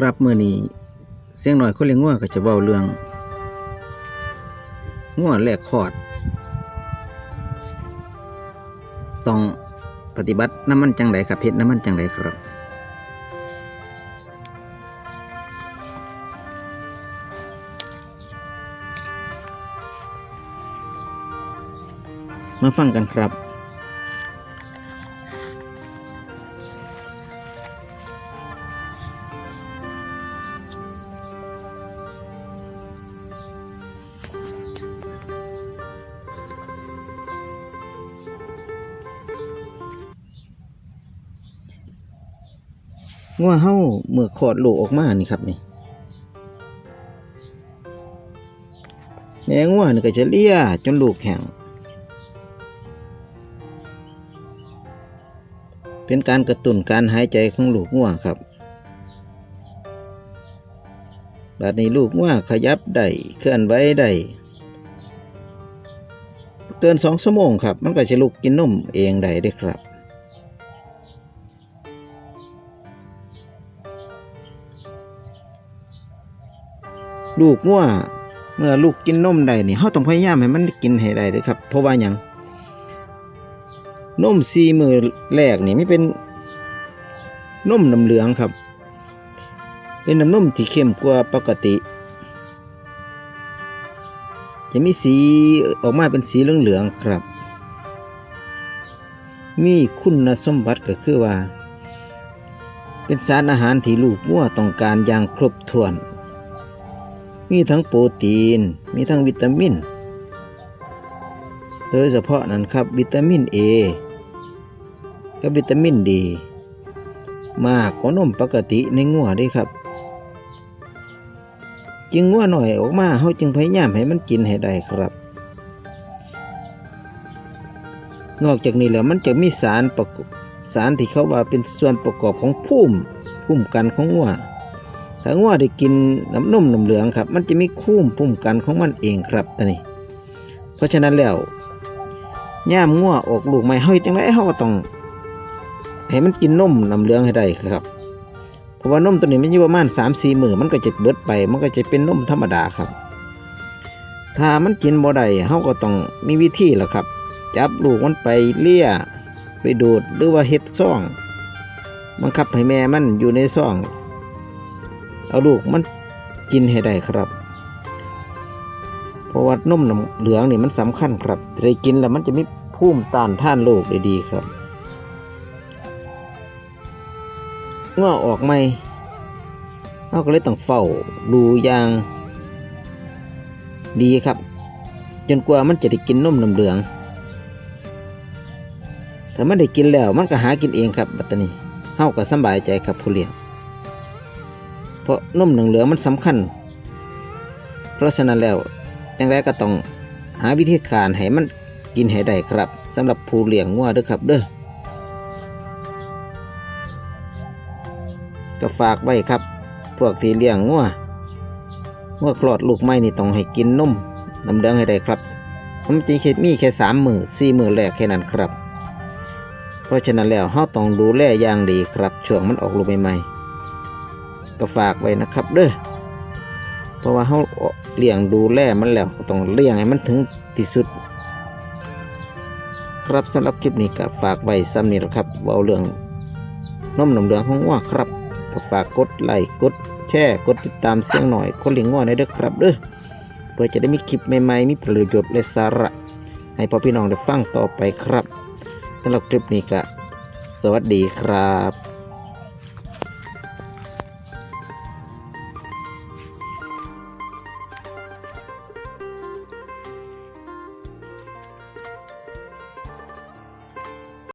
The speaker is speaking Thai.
ครับเมื่อนี้เสียงหน่อยคนเลี้ยงงัวก็จะเว้าเรื่องงัวแลกคอด ต้องปฏิบัติน้ำมันจังไดครับเพชรน้ำมันจังไดครับ มาฟังกันครับ งัวเฮาเมื่อคลอดลูกออกมานี่ครับนี่แม่งัวนี่ก็จะเลียจนลูกแข็งเป็นการกระตุ้นการหายใจของลูกงัวครับบัดนี้ลูกงัวขยับได้เคลื่อนไหวได้เกินสองชั่วโมงครับ มันก็จะลุกกินนมเองได้ด้ครับ ลูกงัวเมื่อลูกกินนมได้นี่เฮาต้องพยายามให้มันกินให้ได้เด้อครับเพราะว่าหยังนมซีมือแรกนี่ไม่เป็นนมน้ำเหลืองครับ เป็นน้ำนมที่เข้มกว่าปกติ จะมีสีออกมาเป็นสีเหลืองๆครับ มีคุณสมบัติก็คือว่า เป็นสารอาหารที่ลูกงัวต้องการอย่างครบถ้วน มีทั้งโปรตีน มีทั้งวิตามิน โดยเฉพาะนั้นครับ วิตามิน A กับวิตามิน D มากกว่านมปกติในงัวด้ครับ จึงงัวหน่อยออกมาเฮาจึงพยายามให้มันกินให้ได้ครับ นอกจากนี้แล้วมันจะมีสารประกอบสารที่เขาว่าเป็นส่วนประกอบของภูมิภูมิกันของงัว ถ้างัวได้กินน้ำนมน้ำเหลืองครับ มันจะมีคุ้มพุ่มกันของมันเองครับตอนนี้ เพราะฉะนั้นแล้วย่ามงัวออกลูกใหม่เฮาเฮ็ดจังไดเฮาก็ต้องให้มันกินนมน้ำเหลืองให้ได้ครับ เพราะว่านมตัวนี้มันอยู่ประมาณ3-4มื้อมันก็จะเบิดไป มันก็จะเป็นนมธรรมดาครับ ถ้ามันกินบ่ได้เฮาก็ต้องมีวิธีล่ะครับ จับลูกมันไปเลี่ยไปดูดหรือว่าเฮ็ดซ่อง บังคับให้แม่มันอยู่ในซ่อง เอาลูกมันกินให้ได้ครับ เพราะว่านมน้ำเหลืองนี่มันสำคัญครับได้กินแล้วมันจะมีภูมิต้านท่านโรคได้ดีครับเมื่อออกใหม่เราก็เลยต้องเฝ้าดูอย่างดีครับ จนกว่ามันจะได้กินนมน้ำเหลืองถ้ามันได้กินแล้วมันก็หากินเองครับ บัดนี้เฮาก็สบายใจครับผู้เลี้ยง เพราะนมหนังเหลือมันสำคัญ เพราะฉะนั้นแล้วอย่างไรก็ต้องหาวิธีการให้มันกินให้ได้ครับสำหรับผู้เลี้ยงงัวด้อครับเด้อก็ฝากไว้ครับ พวกที่เลี้ยงงัวงัวคลอดลูกใหม่นี่ต้องให้กินนมน้ำเหลืองให้ได้ครับมันจะแค่มีแค่สามมือสี่มือแรกแค่นั้นครับ เพราะฉะนั้นแล้วเราต้องดูแลอย่างดีครับช่วงมันออกลูกใหม่ๆ ก็ฝากไว้นะครับ เด้อเพราะว่าเขาเลี้ยงดูแลมันแล้วก็ต้องเลี้ยงให้มันถึงที่สุด ครับสำหรับคลิปนี้ก็ฝากไว้ซ้ำนี้แหละครับเว่าเรื่องนมหนมเหลืองของงัวครับก็ฝากกดไลค์กดแชร์กดติดตามเสียงหน่อยคนเลี้ยงงัวในเด้อครับเด้อเพื่อจะได้มีคลิปใหม่ๆมีประโยชน์และสาระ ให้พ่อพี่น้องได้ฟังต่อไปครับสำหรับคลิปนี้ก็สวัสดีครับ